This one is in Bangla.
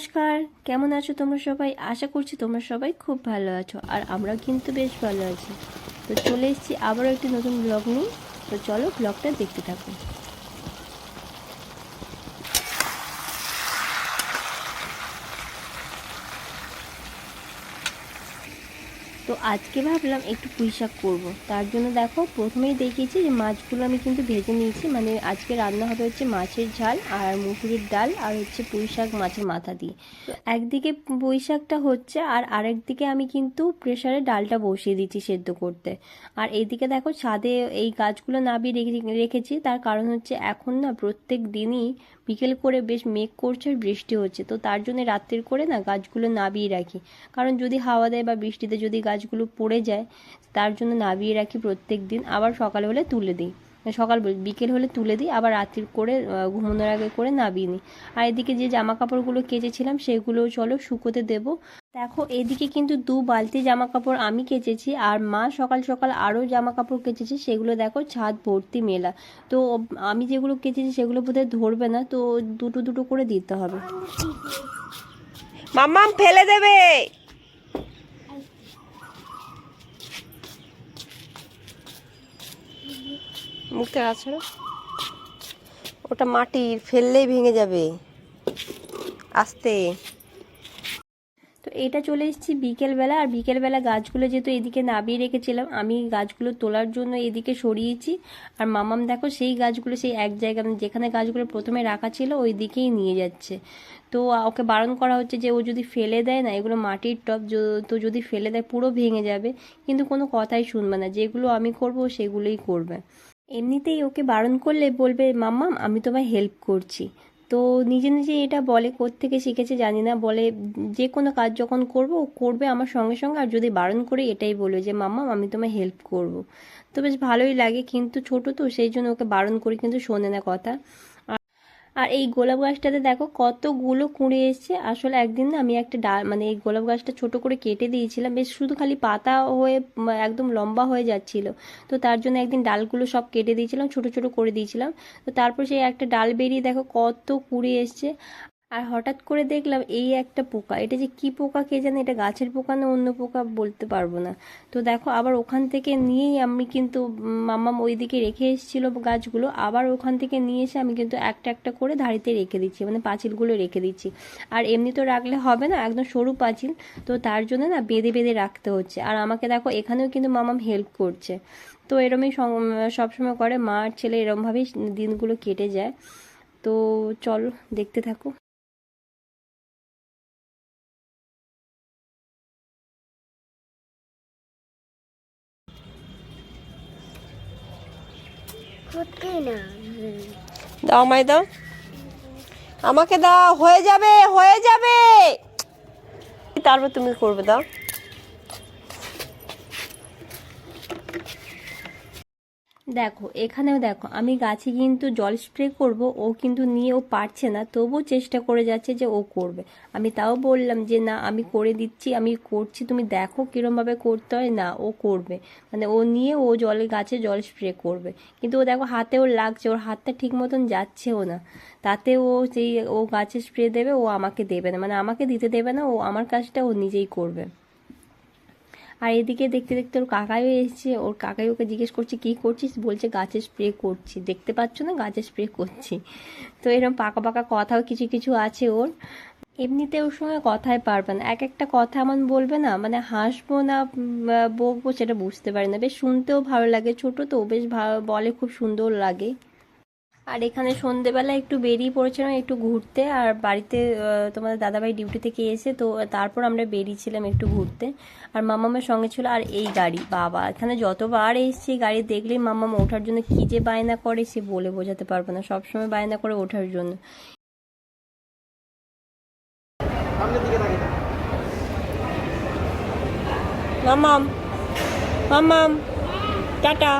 নমস্কার। কেমন আছো তোমরা সবাই? আশা করছি তোমরা সবাই খুব ভালো আছো, আর আমরা কিন্তু বেশ ভালো আছি। তো চলে এসেছি আবারও একটি নতুন ব্লগ নিয়ে। তো চলো ব্লগটা দেখতে থাকো। তো আজকে ভাবলাম একটু পুঁই শাক করব। তার জন্য দেখো, প্রথমেই দেখিয়েছি যে মাছগুলো আমি কিন্তু ভেজে নিয়েছি। মানে আজকে রান্না হবে হচ্ছে মাছের ঝাল আর মুসুরির ডাল আর হচ্ছে পুঁই শাক মাছের মাথা দিয়ে। একদিকে পুঁই শাকটা হচ্ছে আর আরেকদিকে আমি কিন্তু প্রেশারে ডালটা বসিয়ে দিচ্ছি সেদ্ধ করতে। আর এইদিকে দেখো, ছাদে এই গাছগুলো নাবিয়ে রেখে রেখেছি। তার কারণ হচ্ছে এখন না প্রত্যেক দিনই বিকেল করে বেশ মেঘ করছে আর বৃষ্টি হচ্ছে। তো তার জন্য রাত্রির করে না গাছগুলো নাবিয়ে রাখি। কারণ যদি হাওয়া দেয় বা বৃষ্টিতে যদি গাছগুলো পড়ে যায়, তার জন্য নাবিয়ে রাখি প্রত্যেক দিন। আবার সকাল হলে তুলে দিই। সকাল বিকেল হলে তুলে দিই, আবার রাত্রির করে ঘুমানোর আগে করে নাবিয়ে নিই। আর এদিকে যে জামা কাপড়গুলো কেচেছিলাম সেগুলো চলো শুকোতে দেব। দেখো, এদিকে কিন্তু দু বালতি জামা কাপড় আমি কেচেছি, আর মা সকাল সকাল আরও জামা কাপড় কেচেছে। সেগুলো দেখো, ছাদ ভর্তি মেলা। তো আমি যেগুলো কেচেছি, সেগুলো বোধহয় ধরবে না, তো দুটো দুটো করে দিতে হবে। মাম্মাম, ফেলে দেবে! মুখটা আছে ওটা মাটির, ফেললেই ভেঙে যাবে। আস্তে। তো এটা চলে এসেছি বিকেলবেলা, আর বিকেলবেলা গাছগুলো যেহেতু এদিকে নাবিয়ে রেখেছিলাম, আমি গাছগুলো তোলার জন্য এদিকে সরিয়েছি। আর মামাম দেখো, সেই গাছগুলো সেই এক জায়গায় মানে যেখানে গাছগুলো প্রথমে রাখা ছিল, ওই দিকেই নিয়ে যাচ্ছে। তো ওকে বারণ করা হচ্ছে যে, ও যদি ফেলে দেয় না, এগুলো মাটির য- তো যদি ফেলে দেয়, পুরো ভেঙে যাবে। কিন্তু কোনো কথাই শুনবে না, যেগুলো আমি করব, সেগুলোই করবে। এমনিতেই ওকে বারণ করলে বলবে মাম্মাম আমি তোমায় হেল্প করছি। তো নিজে নিজে এটা বলে থেকে শিখেছে জানি না, বলে যে কোনো কাজ যখন করব, ও করবে আমার সঙ্গে সঙ্গে। আর যদি বারণ করে এটাই বলবে যে, মাম্মা, আমি তোমায় হেল্প করব। তো বেশ ভালোই লাগে, কিন্তু ছোট তো, সেই জন্য ওকে বারণ করি, কিন্তু শোনে না কথা। আর- এই গোলাপ গাছটাতে দেখো কতগুলো কুঁড়ে এসছে। আসলে একদিন না আমি একটা ডা মানে এই গোলাপ গাছটা ছোট করে কেটে দিয়েছিলাম, বেশ শুধু খালি পাতা হয়ে একদম লম্বা হয়ে যাচ্ছিল। তো তার জন্য একদিন ডালগুলো সব কেটে দিয়েছিলাম, ছোট ছোট করে দিয়েছিলাম। তো তারপর সেই একটা ডাল বেরিয়ে দেখো কত কুঁড়ে এসছে। আর হঠাৎ করে দেখলাম এই একটা পোকা। এটা যে কি পোকা কে জানে? এটা গাছের পোকা না অন্য পোকা বলতে পারব না। তো দেখো, আবার ওখান থেকে নিয়েই আমি কিন্তু মাম্মাম ওইদিকে রেখে এসেছিল গাছগুলো। আবার ওখান থেকে নিয়ে এসে আমি কিন্তু একটা একটা করে ধাড়িতে রেখে দিচ্ছি মানে পাঁচিলগুলো রেখে দিচ্ছি। আর এমনি তো রাখলে হবে না, একদম সরু পাঁচিল। তো তার জন্য না বেঁধে বেঁধে রাখতে হচ্ছে। আর আমাকে দেখো, এখানেও কিন্তু মামাম হেল্প করছে। তো এরমই সবসময় করে, মা আর ছেলে এরমভাবেই দিনগুলো কেটে যায়। তো চলো, দেখতে থাকো। দাও মাই দাও। আমাকে দাও হয়ে যাবে হয়ে যাবে। তারপর তুমি করবে দাও। দেখো, এখানেও দেখো, আমি গাছে কিন্তু জল স্প্রে করব, ও কিন্তু নিয়ে ও পারছে না, তবুও চেষ্টা করে যাচ্ছে যে ও করবে। আমি তাও বললাম যে, না, আমি করে দিচ্ছি, আমি করছি, তুমি দেখো কীরমভাবে করতে হয়, না, ও করবে। মানে ও নিয়ে ও জলে, গাছে জল স্প্রে করবে। কিন্তু ও দেখো হাতে ওর লাগছে, ওর হাতটা ঠিক মতন যাচ্ছেও না। তাতে ও যেই ও গাছে স্প্রে দেবে, ও আমাকে দেবে না। মানে আমাকে দিতে দেবে না, ও আমার কাজটা ও নিজেই করবে। আর এদিকে দেখতে দেখতে ওর কাকাইও এসেছে। ওর কাকাই ওকে জিজ্ঞেস করছে, কি করছিস? বলছে, গাছে স্প্রে করছি। দেখতে পাচ্ছ না? গাছে স্প্রে করছি। তো এরকম পাকা পাকা কথাও কিছু কিছু আছে ওর। এমনিতে ওর সঙ্গে কথাই পারবে না। এক একটা কথা এমন বলবে না মানে হাসবো না বকবো সেটা বুঝতে পারি না। বেশ শুনতেও ভালো লাগে। ছোট তো, বেশ ভালো বলে খুব সুন্দর লাগে। আর এখানে সন্ধেবেলা একটু বেরিয়ে পড়েছিলাম একটু ঘুরতে আর বাড়িতে তোমাদের দাদাভাই ডিউটি থেকে এসে তো তারপর আমরা বেরিয়েছিলাম একটু ঘুরতে। আর মামামের সঙ্গে ছিল আর এই গাড়ি বাবা। এখানে যতবার এসছি গাড়ি দেখলেই মামাম ওঠার জন্য কি যে বায়না করে সে বলে বোঝাতে পারব না। সবসময় বায়না করে ওঠার জন্য। মামাম মামাম টাটা।